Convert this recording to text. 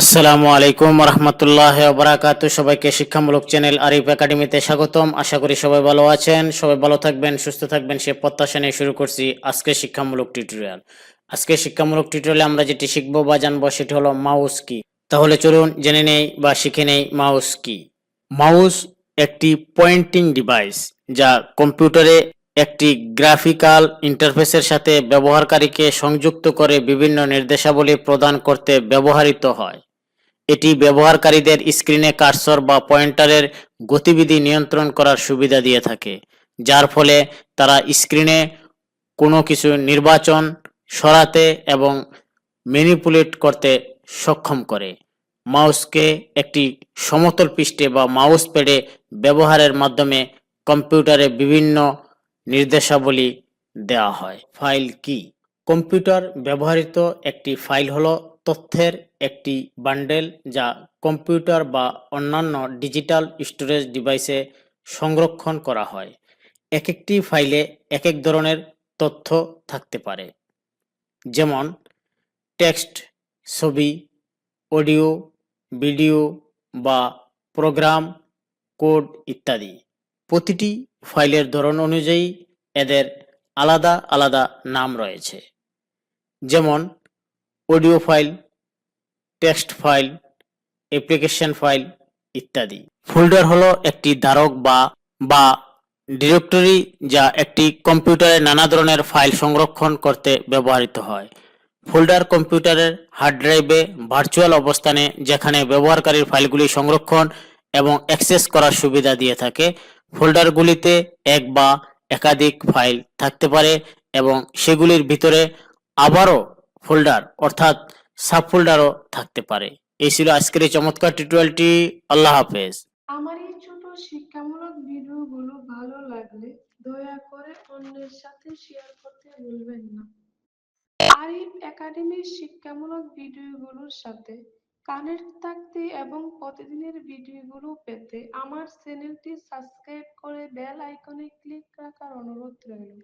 আসসালামু আলাইকুম রহমতুল্লাহ বারাকাতু সবাইকে শিক্ষামূলক চ্যানেল আরিফ একাডেমিতে স্বাগতম। আশা করি সবাই ভালো আছেন, সবাই ভালো থাকবেন, সুস্থ থাকবেন, সে প্রত্যাশা নিয়ে শুরু করছি আজকে শিক্ষামূলক টিউটোরিয়াল। আজকে শিক্ষামূলক টিউটোরিয়ালে আমরা যেটি শিখব বা জানব সেটি হলো মাউস কি। তাহলে চলুন জেনে নেই বা শিখে নেই মাউস কি। মাউস একটি পয়েন্টিং ডিভাইস যা কম্পিউটারে একটি গ্রাফিক্যাল ইন্টারফেসের সাথে ব্যবহারকারীকে সংযুক্ত করে বিভিন্ন নির্দেশাবলী প্রদান করতে ব্যবহৃত হয়। এটি ব্যবহারকারীদের স্ক্রিনে কার্সর বা পয়েন্টারের গতিবিধি নিয়ন্ত্রণ করার সুবিধা দিয়ে থাকে, যার ফলে তারা স্ক্রিনে কোনো কিছু নির্বাচন, সরাতে এবং ম্যানিপুলেট করতে সক্ষম করে। মাউসকে একটি সমতল পৃষ্ঠে বা মাউস প্যাডে ব্যবহারের মাধ্যমে কম্পিউটারে বিভিন্ন নির্দেশাবলী দেওয়া হয়। ফাইল কি? কম্পিউটার ব্যবহৃত একটি ফাইল হলো তথ্যের একটি বান্ডেল যা কম্পিউটার বা অন্যান্য ডিজিটাল স্টোরেজ ডিভাইসে সংরক্ষণ করা হয়। এক একটি ফাইলে এক এক ধরনের তথ্য থাকতে পারে। যেমন, টেক্সট, ছবি, অডিও, ভিডিও বা প্রোগ্রাম, কোড ইত্যাদি। প্রতিটি ফাইলের ধরন অনুযায়ী এদের আলাদা আলাদা নাম রয়েছে। যেমন audio file, text file, application file ইত্যাদি। ফোল্ডার হলো একটি ধারক বা বা ডিরেক্টরি যা একটি কম্পিউটারে নানা ধরনের ফাইল সংরক্ষণ করতে ব্যবহৃত হয়। ফোল্ডার কম্পিউটারের হার্ড ড্রাইভে ভার্চুয়াল অবস্থানে যেখানে ব্যবহারকারীর ফাইলগুলি সংরক্ষণ এবং অ্যাক্সেস করার সুবিধা দিয়ে থাকে, ফোল্ডারগুলিতে এক বা একাধিক ফাইল থাকতে পারে এবং সেগুলির ভিতরে আবারও ফোল্ডার অর্থাৎ সাব ফোল্ডারও থাকতে পারে। এই ছিল আজকের এই চমৎকার টিউটোরিয়ালটি আল্লাহ হাফেজ। আমার এই ছোট শিক্ষামূলক ভিডিওগুলো ভালো লাগলে দয়া করে অন্যের সাথে শেয়ার করতে ভুলবেন না। আরিফ একাডেমির শিক্ষামূলক ভিডিওগুলোর সাথে কানেক্ট থাকতে এবং প্রতিদিনের ভিডিওগুলো পেতে আমার চ্যানেলটি সাবস্ক্রাইব করে বেল আইকনে ক্লিক রাখার অনুরোধ রইল।